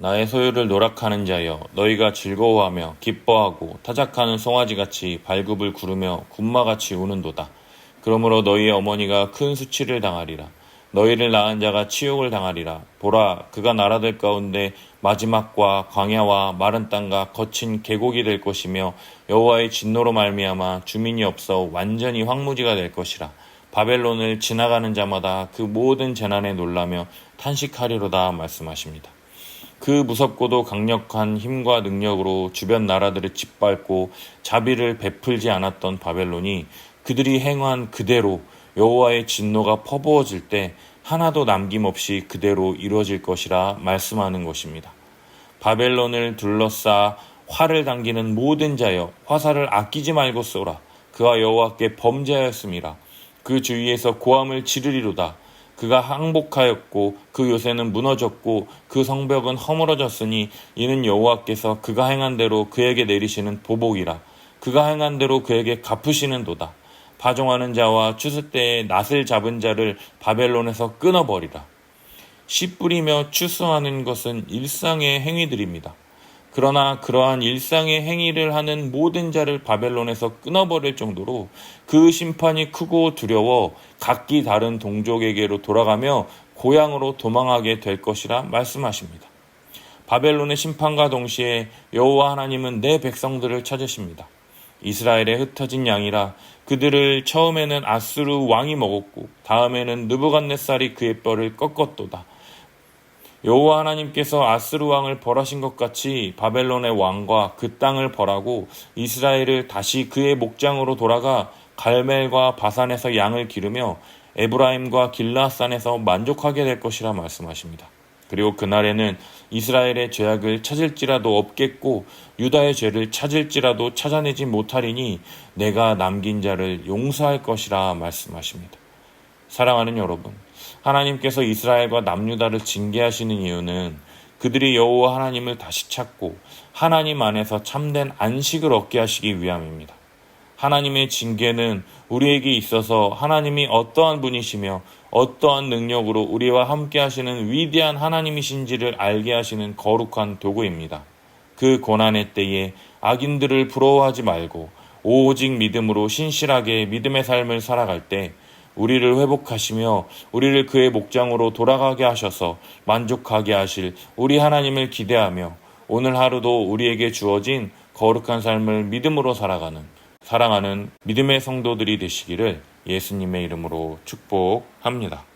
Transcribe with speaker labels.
Speaker 1: 나의 소유를 노락하는 자여 너희가 즐거워하며 기뻐하고 타작하는 송아지같이 발굽을 구르며 군마같이 우는도다. 그러므로 너희의 어머니가 큰 수치를 당하리라. 너희를 낳은 자가 치욕을 당하리라. 보라, 그가 나라들 가운데 마지막과 광야와 마른 땅과 거친 계곡이 될 것이며 여호와의 진노로 말미암아 주민이 없어 완전히 황무지가 될 것이라. 바벨론을 지나가는 자마다 그 모든 재난에 놀라며 탄식하리로다 말씀하십니다. 그 무섭고도 강력한 힘과 능력으로 주변 나라들을 짓밟고 자비를 베풀지 않았던 바벨론이 그들이 행한 그대로 여호와의 진노가 퍼부어질 때 하나도 남김없이 그대로 이루어질 것이라 말씀하는 것입니다. 바벨론을 둘러싸 활을 당기는 모든 자여 화살을 아끼지 말고 쏘라. 그가 여호와께 범죄하였음이라. 그 주위에서 고함을 지르리로다. 그가 항복하였고 그 요새는 무너졌고 그 성벽은 허물어졌으니 이는 여호와께서 그가 행한 대로 그에게 내리시는 보복이라. 그가 행한 대로 그에게 갚으시는도다. 파종하는 자와 추수 때에 낫을 잡은 자를 바벨론에서 끊어버리라. 씨 뿌리며 추수하는 것은 일상의 행위들입니다. 그러나 그러한 일상의 행위를 하는 모든 자를 바벨론에서 끊어버릴 정도로 그 심판이 크고 두려워 각기 다른 동족에게로 돌아가며 고향으로 도망하게 될 것이라 말씀하십니다. 바벨론의 심판과 동시에 여호와 하나님은 내 백성들을 찾으십니다. 이스라엘에 흩어진 양이라 그들을 처음에는 아수르 왕이 먹었고 다음에는 느부갓네살이 그의 뼈를 꺾었도다. 여호와 하나님께서 아스루 왕을 벌하신 것 같이 바벨론의 왕과 그 땅을 벌하고 이스라엘을 다시 그의 목장으로 돌아가 갈멜과 바산에서 양을 기르며 에브라임과 길라산에서 만족하게 될 것이라 말씀하십니다. 그리고 그날에는 이스라엘의 죄악을 찾을지라도 없겠고 유다의 죄를 찾을지라도 찾아내지 못하리니 내가 남긴 자를 용서할 것이라 말씀하십니다. 사랑하는 여러분, 하나님께서 이스라엘과 남유다를 징계하시는 이유는 그들이 여호와 하나님을 다시 찾고 하나님 안에서 참된 안식을 얻게 하시기 위함입니다. 하나님의 징계는 우리에게 있어서 하나님이 어떠한 분이시며 어떠한 능력으로 우리와 함께 하시는 위대한 하나님이신지를 알게 하시는 거룩한 도구입니다. 그 고난의 때에 악인들을 부러워하지 말고 오직 믿음으로 신실하게 믿음의 삶을 살아갈 때 우리를 회복하시며 우리를 그의 목장으로 돌아가게 하셔서 만족하게 하실 우리 하나님을 기대하며 오늘 하루도 우리에게 주어진 거룩한 삶을 믿음으로 살아가는 사랑하는 믿음의 성도들이 되시기를 예수님의 이름으로 축복합니다.